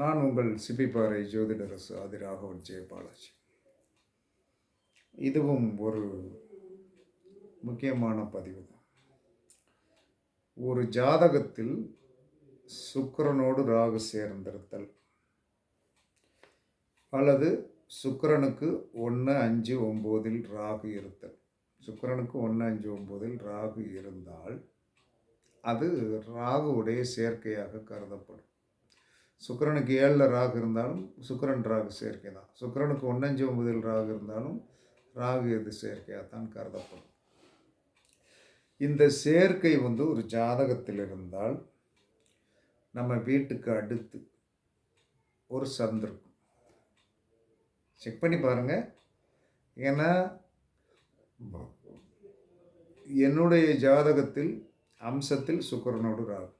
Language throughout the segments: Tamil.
நான் உங்கள் சிப்பிப்பாறை ஜோதிடரசு ஆதி ராகவன் ஜெயபாலாஜி இதுவும் ஒரு முக்கியமான பதிவு. தான் ஒரு ஜாதகத்தில் சுக்கிரனோடு ராகு சேர்ந்திருத்தல் அல்லது சுக்கரனுக்கு ஒன்று அஞ்சு ஒம்போதில் ராகு இருத்தல். சுக்கரனுக்கு ஒன்று அஞ்சு ஒம்போதில் ராகு இருந்தால் அது ராகுவுடைய சேர்க்கையாக கருதப்படும். சுக்கிரனுக்கு ஏழில் ராகு இருந்தாலும் சுக்கரன் ராகு சேர்க்கை தான். சுக்கரனுக்கு ஒன்னஞ்சு ஒன்பதில் ராகு இருந்தாலும் ராகு எது சேர்க்கையாக தான் கருதப்படும். இந்த சேர்க்கை வந்து ஒரு ஜாதகத்தில் இருந்தால் நம்ம வீட்டுக்கு அடுத்து ஒரு சந்திருக்கும் செக் பண்ணி பாருங்கள் ஏன்னா என்னுடைய ஜாதகத்தில் அம்சத்தில் சுக்கரனோடு ராகு.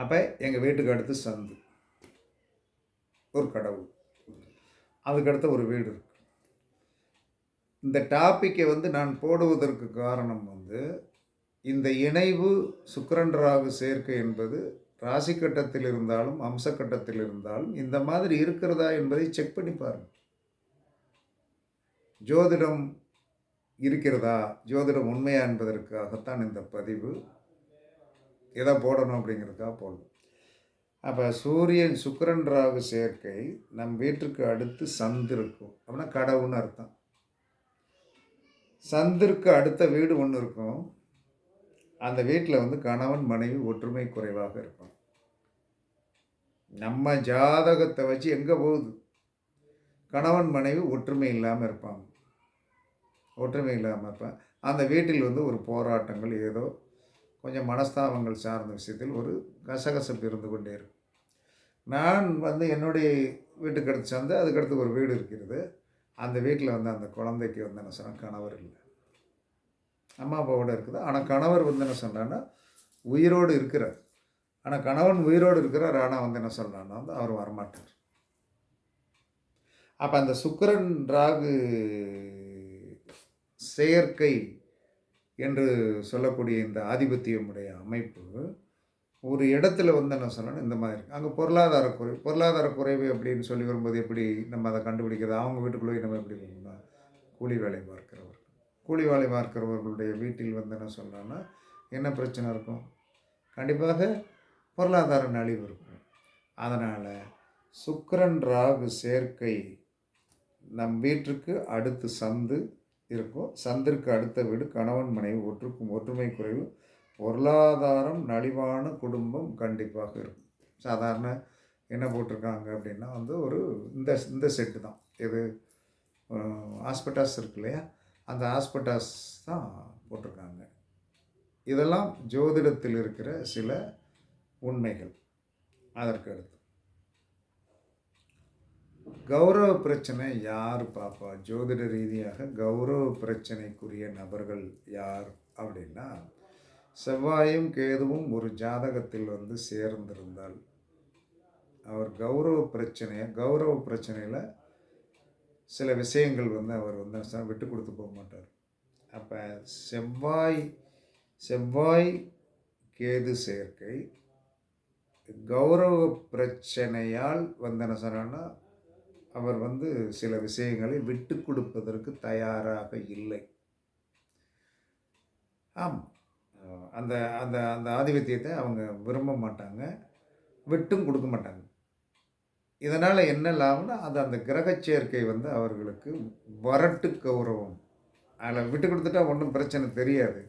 அப்போ எங்கள் வீட்டுக்கு அடுத்து சந்து. ஒரு கடவுள் அதுக்கடுத்து ஒரு வீடு இருக்கு. இந்த டாப்பிக்கை வந்து நான் போடுவதற்கு காரணம் வந்து இந்த இணைவு சுக்கரன் ராகு சேர்க்கை என்பது ராசி கட்டத்தில் இருந்தாலும் அம்ச கட்டத்தில் இருந்தாலும் இந்த மாதிரி இருக்கிறதா என்பதை செக் பண்ணி பாருங்கள் ஜோதிடம் இருக்கிறதா? ஜோதிடம் உண்மையா என்பதற்காகத்தான் இந்த பதிவு. எதை போடணும் அப்படிங்கிறதுக்காக போடணும். அப்போ சூரியன் சுக்கிரன் ராகு சேர்க்கை நம் வீட்டுக்கு அடுத்து சந்து இருக்கும். அப்படின்னா கடவுன்னு அர்த்தம். சந்திற்கு அடுத்த வீடு ஒன்று இருக்கும். அந்த வீட்டில் வந்து கணவன் மனைவி ஒற்றுமை குறைவாக இருக்கும். நம்ம ஜாதகத்தை வச்சு எங்கே போகுது? கணவன் மனைவி ஒற்றுமை இல்லாமல் இருப்பாங்க. ஒற்றுமை இல்லாமல் இருப்பான் அந்த வீட்டில் வந்து ஒரு போராட்டங்கள் ஏதோ கொஞ்சம் மனஸ்தாபங்கள் சார்ந்த விஷயத்தில் ஒரு கசகசப்பு இருந்து கொண்டே இருக்கும். நான் வந்து என்னுடைய வீட்டுக்கு அடுத்து சேர்ந்து அதுக்கடுத்து ஒரு வீடு இருக்கிறது. அந்த வீட்டில் வந்து அந்த குழந்தைக்கு வந்து என்ன சொன்னால் கணவர் இல்லை. அம்மா அப்பாவோட இருக்குது. ஆனால் கணவர் வந்து என்ன சொல்கிறான்னா உயிரோடு இருக்கிறார். ஆனால் கணவன் உயிரோடு இருக்கிறார். ஆனால் வந்து என்ன சொல்கிறான்னா வந்து அவர் வரமாட்டார். அப்போ அந்த சுக்கரன் ராகு செயற்கை என்று சொல்லக்கூடிய இந்த ஆதிபத்தியமுடைய அமைப்பு ஒரு இடத்துல வந்து என்ன சொல்லணும் இந்த மாதிரி. இருக்கு அங்கே பொருளாதார குறைவு பொருளாதார குறைவு அப்படின்னு சொல்லி வரும்போது எப்படி நம்ம அதை கண்டுபிடிக்கிறது? அவங்க வீட்டுக்குள்ளேயே நம்ம எப்படி போகணும் கூலி வேலை பார்க்கிறவர்கள் கூலி வேலை பார்க்கிறவர்களுடைய வீட்டில் வந்து என்ன சொல்கிறோன்னா என்ன பிரச்சனை இருக்கும்? கண்டிப்பாக பொருளாதார நலிவு இருக்கும். அதனால் சுக்கரன் ராகு சேர்க்கை நம் வீட்டிற்கு அடுத்து சந்து இருக்கும் சந்திற்கு அடுத்த வீடு கணவன் மனைவி ஒற்றுக்கும் ஒற்றுமை குறைவு. பொருளாதாரம் நலிவான குடும்பம் கண்டிப்பாக இருக்கும். சாதாரண என்ன போட்டிருக்காங்க அப்படின்னா வந்து ஒரு இந்த இந்த செட்டு தான். இது ஹாஸ்பிட்டாஸ் இருக்கு இல்லையா? அந்த ஹாஸ்பிட்டாஸ் தான் போட்டிருக்காங்க. இதெல்லாம் ஜோதிடத்தில் இருக்கிற சில உண்மைகள். அதற்கு அடுத்து. கௌரவ பிரச்சனை யார் பாப்பா? ஜோதிட ரீதியாக கௌரவ பிரச்சனைக்குரிய நபர்கள் யார் அப்படின்னா செவ்வாயும் கேதுவும் ஒரு ஜாதகத்தில் வந்து சேர்ந்திருந்தால் அவர் கௌரவ பிரச்சனையை கௌரவ பிரச்சனையில் சில விஷயங்கள் வந்து அவர் வந்து விட்டு கொடுத்து போக மாட்டார். அப்போ செவ்வாய் செவ்வாய் கேது சேர்க்கை கௌரவ பிரச்சனையால் வந்து என்ன சொன்னான்னா அவர் வந்து சில விஷயங்களை விட்டு கொடுப்பதற்கு தயாராக இல்லை. ஆம். அந்த அந்த அந்த ஆதிபத்தியத்தை அவங்க விரும்ப மாட்டாங்க. விட்டும் கொடுக்க மாட்டாங்க. இதனால் என்ன லாபம்னா அது அந்த கிரக சேர்க்கை வந்து அவர்களுக்கு வரட்டு கௌரவம். அதில் விட்டு கொடுத்துட்டா ஒன்றும் பிரச்சனை தெரியாது.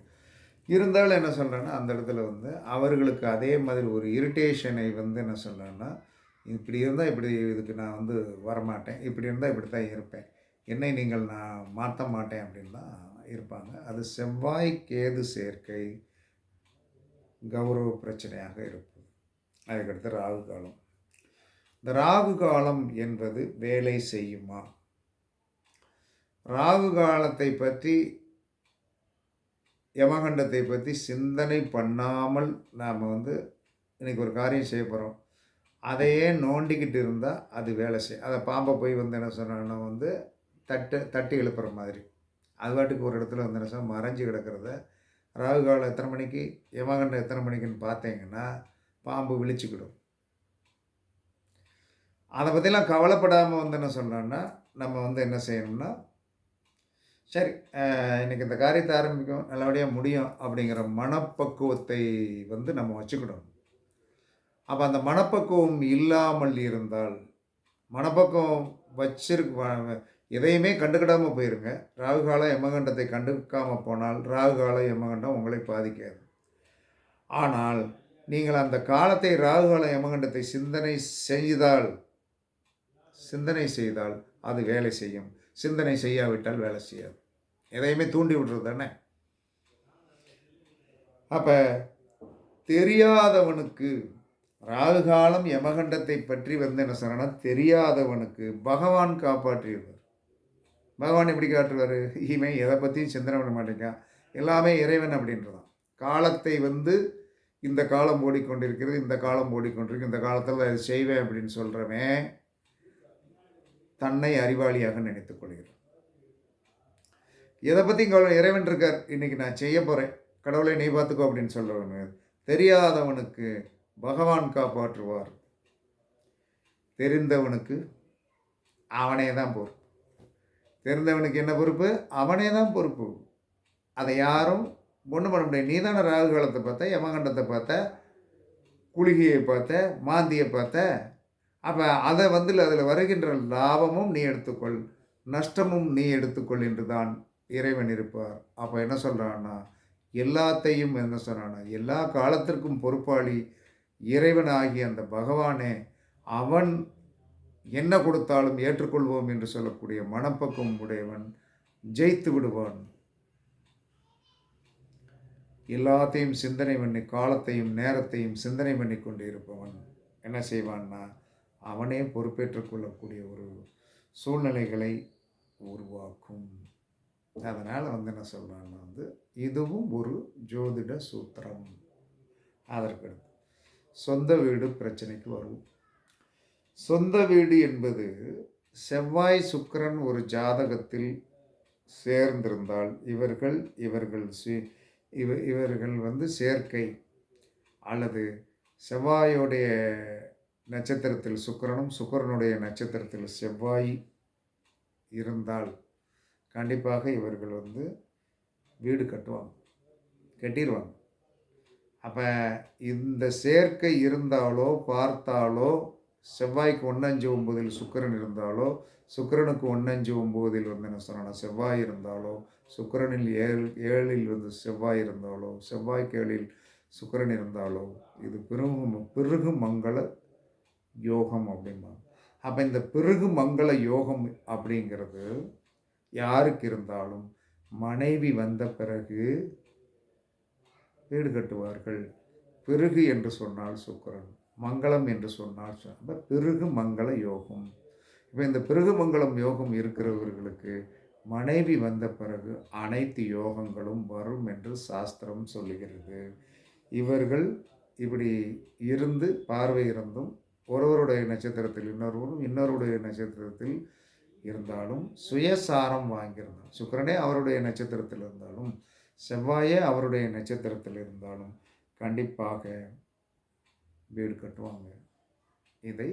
இருந்தாலும் என்ன சொல்கிறேன்னா அந்த இடத்துல வந்து அவர்களுக்கு அதே மாதிரி ஒரு இரிட்டேஷனை வந்து என்ன சொல்கிறேன்னா இப்படி இருந்தால் இப்படி இதுக்கு நான் வந்து வரமாட்டேன். இப்படி இருந்தால் இப்படி தான் இருப்பேன். என்னை நீங்கள் நான் மாற்ற மாட்டேன் அப்படின்லாம் இருப்பாங்க. அது செவ்வாய் கேது சேர்க்கை கௌரவ பிரச்சனையாக இருக்கும். அதுக்கடுத்து ராகு காலம். இந்த ராகு காலம் என்பது வேலை செய்யுமா? ராகு காலத்தை பற்றி யமகண்டத்தை பற்றி சிந்தனை பண்ணாமல் நாம் வந்து இன்றைக்கி ஒரு காரியம் செய்ய போகிறோம் அதையே நோண்டிக்கிட்டு இருந்தால் அது வேலை செய்யும் அதை பாம்பை போய் வந்து என்ன சொன்னான்னா வந்து தட்டு தட்டி எழுப்புற மாதிரி. அது பாட்டுக்கு ஒரு இடத்துல வந்து என்ன சொன்னால் மறைஞ்சு கிடக்கிறத. ராகு காலம் எத்தனை மணிக்கு யமகண்டம் எத்தனை மணிக்குன்னு பார்த்தீங்கன்னா பாம்பு விழிச்சுக்கிடும். அதை பற்றிலாம் கவலைப்படாமல் வந்து என்ன சொன்னோன்னா நம்ம வந்து என்ன செய்யணும்னா சரி இன்றைக்கி இந்த காரியத்தை ஆரம்பிக்கும் நல்லபடியாக முடியும் அப்படிங்கிற மனப்பக்குவத்தை வந்து நம்ம வச்சுக்கிடணும். அப்போ அந்த மனப்பக்குவம் இல்லாமல் இருந்தால் மனப்பக்குவம் வச்சிருக்க எதையுமே கண்டுக்கிடாமல் போயிருங்க. ராகுகால யமகண்டத்தை கண்டுக்காமல் போனால் ராகுகால யமகண்டம் உங்களை பாதிக்காது. ஆனால் நீங்கள் அந்த காலத்தை ராகுகால யமகண்டத்தை சிந்தனை செய்தால் சிந்தனை செய்தால் அது வேலை செய்யும். சிந்தனை செய்யாவிட்டால் வேலை செய்யாது. எதையுமே தூண்டி விடுறது தானே? அப்போ தெரியாதவனுக்கு ராகுகாலம் யமகண்டத்தை பற்றி வந்து என்ன சொன்னா தெரியாதவனுக்கு பகவான் காப்பாற்றியிருவார் பகவான் எப்படி காட்டுவார்? இவன் எதை பற்றியும் சிந்தனை பண்ண மாட்டேங்கான் எல்லாமே இறைவன் அப்படின்றதான். காலத்தை வந்து இந்த காலம் ஓடிக்கொண்டிருக்கிறது இந்த காலம் ஓடிக்கொண்டிருக்கு இந்த காலத்தில் அதை செய்வேன் அப்படின்னு சொல்கிறவன் தன்னை அறிவாளியாக நினைத்துக் கொள்கிறான். எதை பற்றி கவலை இறைவன் இருக்கார். இன்றைக்கி நான் செய்ய போகிறேன் கடவுளை நீ பார்த்துக்கோ அப்படின்னு சொல்கிறவனு தெரியாதவனுக்கு பகவான் காப்பாற்றுவார். தெரிந்தவனுக்கு அவனே தான் பொறுப்பு. தெரிந்தவனுக்கு என்ன பொறுப்பு? அவனே தான் பொறுப்பு. அதை யாரும் ஒன்றும் பண்ண முடியாது. நீ தானே ராகு காலத்தை பார்த்த யமகண்டத்தை பார்த்த குளிகையை பார்த்த மாந்தியை பார்த்த. அப்போ அதை வந்து அதில் வருகின்ற லாபமும் நீ எடுத்துக்கொள். நஷ்டமும் நீ எடுத்துக்கொள் என்று தான் இறைவன் இருப்பார். அப்போ என்ன சொல்கிறான்னா எல்லாத்தையும் என்ன சொல்கிறான்னா எல்லா காலத்திற்கும் பொறுப்பாளி இறைவனாகிய அந்த பகவானே அவன் என்ன கொடுத்தாலும் ஏற்றுக்கொள்வோம் என்று சொல்லக்கூடிய மனப்பக்கம் உடையவன் ஜெயித்து விடுவான். எல்லாத்தையும் சிந்தனை பண்ணி காலத்தையும் நேரத்தையும் சிந்தனை பண்ணி கொண்டு இருப்பவன் என்ன செய்வான்னா அவனே பொறுப்பேற்றுக்கொள்ளக்கூடிய ஒரு சூழ்நிலைகளை உருவாக்கும். அதனால் வந்து என்ன சொல்கிறான்னா வந்து இதுவும் ஒரு ஜோதிட சூத்திரம். அதற்கடுத்து சொந்த வீடு பிரச்சனைக்கு வரும் சொந்த வீடு என்பது செவ்வாய் சுக்கிரன் ஒரு ஜாதகத்தில் சேர்ந்திருந்தால் இவர்கள் இவர்கள் இவ இவர்கள் வந்து சேர்க்கை அல்லது செவ்வாயோடைய நட்சத்திரத்தில் சுக்கிரனும் சுக்கரனுடைய நட்சத்திரத்தில் செவ்வாய் இருந்தால் கண்டிப்பாக இவர்கள் வந்து வீடு கட்டுவாங்க கட்டிடுவாங்க அப்போ இந்த சேர்க்கை இருந்தாலோ பார்த்தாலோ செவ்வாய்க்கு ஒன்னஞ்சு ஒம்போதில் சுக்கிரன் இருந்தாலோ சுக்கிரனுக்கு ஒன்னஞ்சு ஒம்போதில் வந்து என்ன சொன்னா செவ்வாய் இருந்தாலோ சுக்கிரனில் ஏழு ஏழில் வந்து செவ்வாய் இருந்தாலோ செவ்வாய்க்கு ஏழில் சுக்கிரன் இருந்தாலோ இது பிறகு பிறகு மங்கள யோகம் அப்படிம்பாங்க. அப்போ இந்த பிறகு மங்கள யோகம் அப்படிங்கிறது யாருக்கு இருந்தாலும் மனைவி வந்த பிறகு வீடு கட்டுவார்கள் பிறகு என்று சொன்னால் சுக்கரன் மங்களம் என்று சொன்னால் சொன்னால் பிறகு மங்கள யோகம். இப்போ இந்த பிறகு மங்களம் யோகம் இருக்கிறவர்களுக்கு மனைவி வந்த பிறகு அனைத்து யோகங்களும் வரும் என்று சாஸ்திரம் சொல்லுகிறது. இவர்கள் இப்படி இருந்து பார்வை இருந்தும் ஒருவருடைய நட்சத்திரத்தில் இன்னொருவரும் இன்னொருடைய நட்சத்திரத்தில் இருந்தாலும் சுயசாரம் வாங்கியிருந்தான் சுக்கரனே அவருடைய நட்சத்திரத்தில் இருந்தாலும் செவ்வாயே அவருடைய நட்சத்திரத்தில் இருந்தாலும் கண்டிப்பாக வீடு கட்டுவாங்க. இதை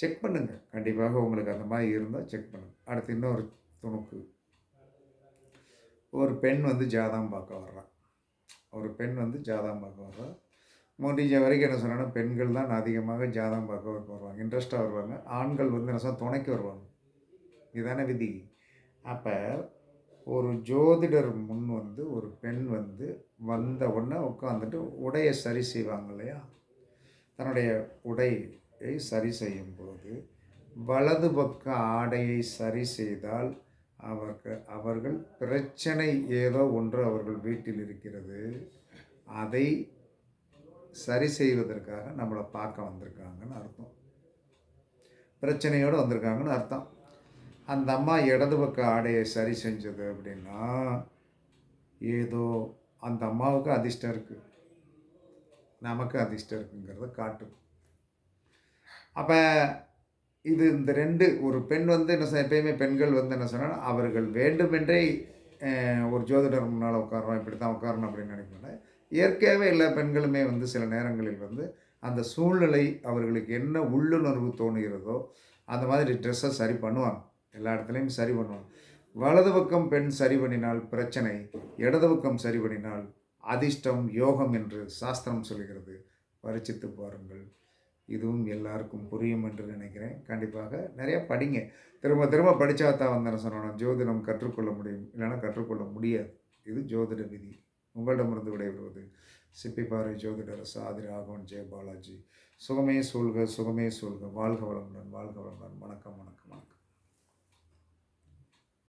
செக் பண்ணுங்கள் கண்டிப்பாக உங்களுக்கு அந்த மாதிரி இருந்தால் செக் பண்ணுங்கள் அடுத்து இன்னொரு துணுக்கு. ஒரு பெண் வந்து ஜாதகம் பார்க்க வர்றான் ஒரு பெண் வந்து ஜாதகம் பார்க்க வர்றா. முடிஞ்ச வரைக்கும் என்ன சொன்னால் பெண்கள் தான் அதிகமாக ஜாதகம் பார்க்க வருவாங்க இன்ட்ரெஸ்ட்டாக வருவாங்க. ஆண்கள் வந்து என்ன சொன்னால் துணைக்கு வருவாங்க. இதுதானே விதி. அப்போ ஒரு ஜோதிடர் முன் வந்து ஒரு பெண் வந்து வந்த உடனே உட்காந்துட்டு உடையை சரி செய்வாங்க இல்லையா? தன்னுடைய உடையை சரி செய்யும்போது வலது பக்க ஆடையை சரி செய்தால் அவர்கள் அவர்கள் பிரச்சனை ஏதோ ஒன்று அவர்கள் வீட்டில் இருக்கிறது. அதை சரி செய்வதற்காக நம்மளை பார்க்க வந்திருக்காங்கன்னு அர்த்தம். பிரச்சனையோடு வந்திருக்காங்கன்னு அர்த்தம். அந்த அம்மா இடது பக்க ஆடையை சரி செஞ்சது அப்படின்னா ஏதோ அந்த அம்மாவுக்கு அதிர்ஷ்டம் இருக்குது நமக்கு அதிர்ஷ்டம் இருக்குங்கிறத காட்டும். அப்போ இது இந்த ரெண்டு ஒரு பெண் வந்து என்ன எப்பயுமே பெண்கள் வந்து என்ன சொன்னால் அவர்கள் வேண்டுமென்றே ஒரு ஜோதிடர் முன்னால் உட்காரோம் இப்படி தான் உட்காரணும் அப்படின்னு நினைக்கல இயற்கையாகவே எல்லா பெண்களுமே வந்து சில நேரங்களில் வந்து அந்த சூழ்நிலை அவர்களுக்கு என்ன உள்ளுணர்வு தோணுகிறதோ அந்த மாதிரி ட்ரெஸ்ஸை சரி பண்ணுவாங்க. எல்லா இடத்துலையும் சரி பண்ணுவோம். வலது பக்கம் பெண் சரி பண்ணினால் பிரச்சனை இடது பக்கம் சரி பண்ணினால் அதிர்ஷ்டம் யோகம் என்று சாஸ்திரம் சொல்கிறது பரிச்சித்து பாருங்கள். இதுவும் எல்லாருக்கும் புரியும் என்று நினைக்கிறேன். கண்டிப்பாக நிறையா படிங்க. திரும்ப திரும்ப படித்தா தான் வந்து சொன்னோம் ஜோதிடம் கற்றுக்கொள்ள முடியும். இல்லைன்னா கற்றுக்கொள்ள முடியாது. இது ஜோதிட விதி. உங்களிடமிருந்து விடைபெறுவது சிப்பிப்பாறை ஜோதிடர் சாதி ராகவன் ஜெய பாலாஜி சுகமே சூழ்க சுகமே சூழ்க. வாழ்க வளமுடன் வாழ்க வளமுடன். வணக்கம் வணக்கம் வணக்கம்.